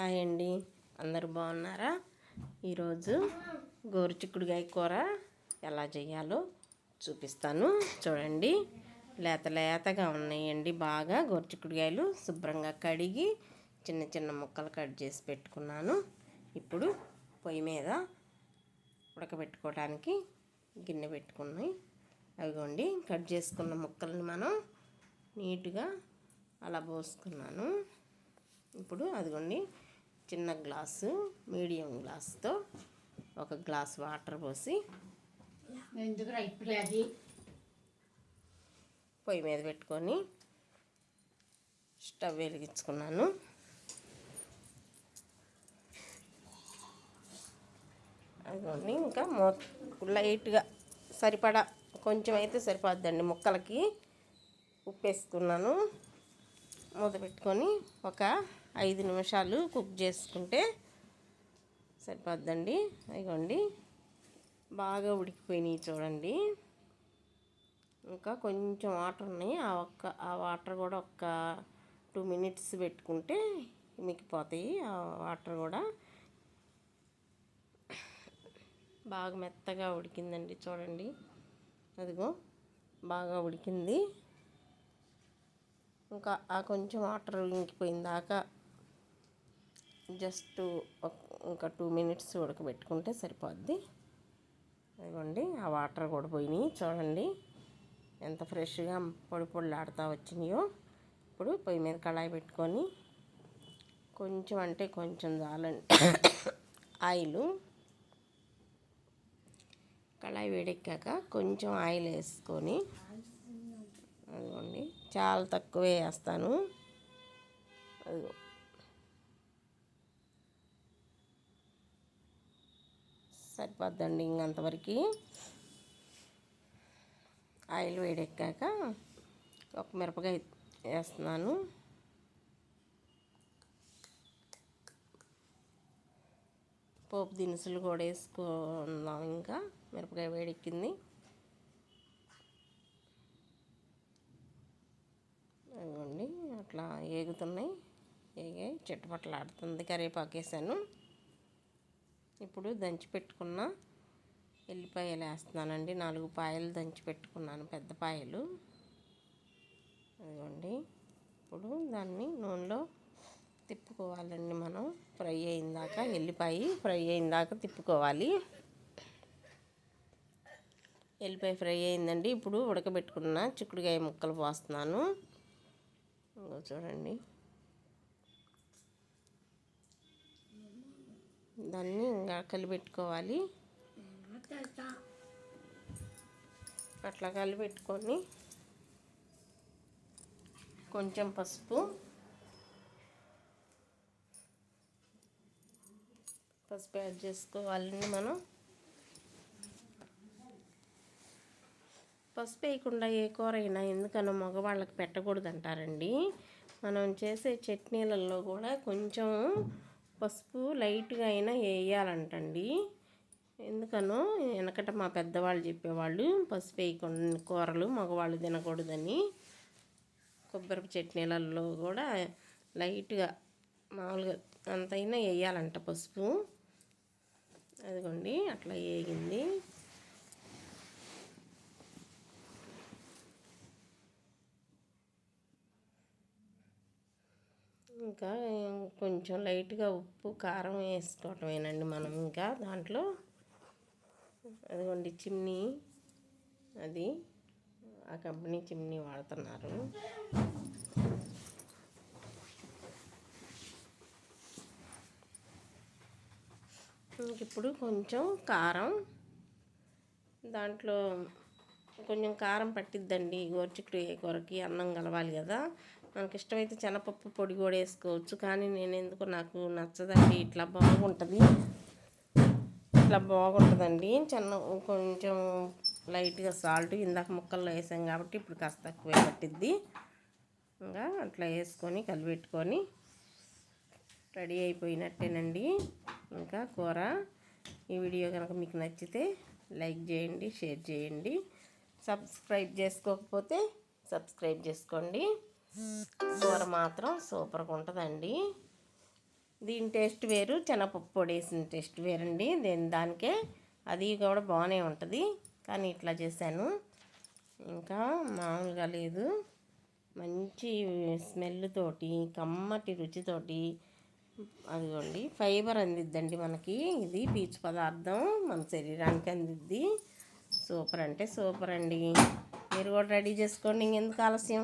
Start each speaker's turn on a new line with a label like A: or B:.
A: Hi అండి. అందరు బాగున్నారా? ఈరోజు గోరుచిక్కుడుగాయ కూర ఎలా చేయాలో చూపిస్తాను. చూడండి. లేత లేతగా ఉన్నాయండి బాగా. గోరుచిక్కుడుగాయలు శుభ్రంగా కడిగి చిన్న చిన్న ముక్కలు కట్ చేసి పెట్టుకున్నాను. ఇప్పుడు పొయ్యి మీద ఉడకబెట్టుకోవడానికి గిన్నె పెట్టుకున్నాయి అవిగోండి. కట్ చేసుకున్న ముక్కల్ని మనం నీట్గా అలా పోసుకున్నాను. ఇప్పుడు అదిగోండి. చిన్న గ్లాసు మీడియం గ్లాస్తో ఒక గ్లాస్ వాటర్ పోసి పొయ్యి మీద పెట్టుకొని స్టవ్ వెలిగించుకున్నాను. అదిగోండి ఇంకా మో లైట్గా సరిపడా కొంచెం అయితే సరిపోద్దండి. ముక్కలకి ఉప్పు వేసుకున్నాను మూత పెట్టుకొని ఒక ఐదు నిమిషాలు కుక్ చేసుకుంటే సరిపోద్దండి. అదిగోండి బాగా ఉడికిపోయినాయి చూడండి. ఇంకా కొంచెం వాటర్ ఉన్నాయి. ఆ ఒక్క ఆ వాటర్ కూడా ఒక్క టూ మినిట్స్ పెట్టుకుంటే మిగిపోతాయి ఆ వాటర్ కూడా బాగా మెత్తగా ఉడికిందండి చూడండి. అదిగో బాగా ఉడికింది. ఇంకా ఆ కొంచెం వాటర్ ఇంకిపోయిన దాకా జస్ట్ ఇంకా టూ మినిట్స్ ఉడకబెట్టుకుంటే సరిపోద్ది. అదిగోండి ఆ వాటర్ కూడా పోయినాయి. చూడండి ఎంత ఫ్రెష్గా పొడి పొడిలాడుతూ వచ్చినాయో. ఇప్పుడు పొయ్యి మీద కళాయి పెట్టుకొని కొంచెం అంటే కొంచెం చాలండి. ఆయిల్. కళాయి వేడెక్కాక కొంచెం ఆయిల్ వేసుకొని అదిగోండి చాలా తక్కువే వేస్తాను. అదిగో. సరిపోద్దండి ఇంకంతవరకు. ఆయిల్ వేడెక్కాక ఒక మిరపకాయ వేస్తున్నాను. పోపు దినుసులు కూడా వేసుకుందాం ఇంకా. మిరపకాయ వేడెక్కింది. అట్లా ఏగుతున్నాయి. ఏగే చిట్టపట్టలాడుతుంది కరివేపాకు వేసాను. ఇప్పుడు దంచి పెట్టుకున్న ఎల్లిపాయలు వేస్తున్నానండి. నాలుగు పాయలు దంచి పెట్టుకున్నాను. పెద్ద పాయలు. అదిగోండి. ఇప్పుడు దాన్ని నూనెలో తిప్పుకోవాలండి మనం. ఫ్రై అయిందాక ఎల్లిపాయ ఫ్రై అయిందాక తిప్పుకోవాలి. ఎల్లిపాయ ఫ్రై అయిందండి. ఇప్పుడు ఉడకబెట్టుకున్న చిక్కుడుకాయ ముక్కలు పోస్తున్నాను. చూడండి. దాన్ని ఇంకా కలిపెట్టుకోవాలి అట్లా కలిపెట్టుకొని కొంచెం పసుపు. పసుపు యాడ్ చేసుకోవాలండి మనం. పసుపు వేయకుండా ఏ కూర అయినా ఎందుకనో మగవాళ్ళకి పెట్టకూడదు అంటారండి మనం చేసే చట్నీలలో కూడా కొంచెం పసుపు లైట్గా అయినా వేయాలంటండి. ఎందుకనో వెనకట మా పెద్దవాళ్ళు చెప్పేవాళ్ళు పసుపు వేయకుండా కూరలు మగవాళ్ళు తినకూడదని. కొబ్బరి చట్నీలలో కూడా లైట్గా మామూలుగా అంతైనా వేయాలంట పసుపు. అదిగోండి అట్లా వేగింది. ఇంకా కొంచెం లైట్గా ఉప్పు కారం వేసుకోవటమేనండి మనం ఇంకా దాంట్లో. అదిగోండి చిమ్నీ అది ఆ కంపెనీ చిమ్నీ వాడుతున్నారు. ఇప్పుడు కొంచెం కారం దాంట్లో కొంచెం కారం పట్టిద్దండి గోర్చిక్కుడు కూరకి అన్నం కలవాలి కదా. మనకి ఇష్టమైతే శనపప్పు పొడి కూడా వేసుకోవచ్చు. కానీ నేను ఎందుకు నాకు నచ్చదండి. ఇట్లా బాగుంటుంది. ఇట్లా బాగుంటుందండి. చిన్న కొంచెం లైట్గా సాల్ట్ ఇందాక ముక్కల్లో వేసాం కాబట్టి ఇప్పుడు కాస్త తక్కువ పట్టిద్ది. ఇంకా అట్లా వేసుకొని కలిపెట్టుకొని రెడీ అయిపోయినట్టేనండి. ఇంకా కూర ఈ వీడియో కనుక మీకు నచ్చితే లైక్ చేయండి షేర్ చేయండి. సబ్స్క్రైబ్ చేసుకోకపోతే సబ్స్క్రైబ్ చేసుకోండి. కూర మాత్రం సూపర్గా ఉంటుందండి. దీని టేస్ట్ వేరు చెనపప్పు పొడి వేసిన టేస్ట్ వేరండి. దీని దానికే అది కూడా బాగానే ఉంటుంది. కానీ ఇట్లా చేశాను. ఇంకా మామూలుగా లేదు. మంచి స్మెల్ తోటి కమ్మటి రుచితోటి అదిగోండి ఫైబర్ అందిద్దండి మనకి. ఇది పీచు పదార్థం మన శరీరానికి అందిద్ది. సూపర్ అంటే సూపర్ అండి. మీరు కూడా రెడీ చేసుకోండి. ఇంకెందుకు ఆలస్యం?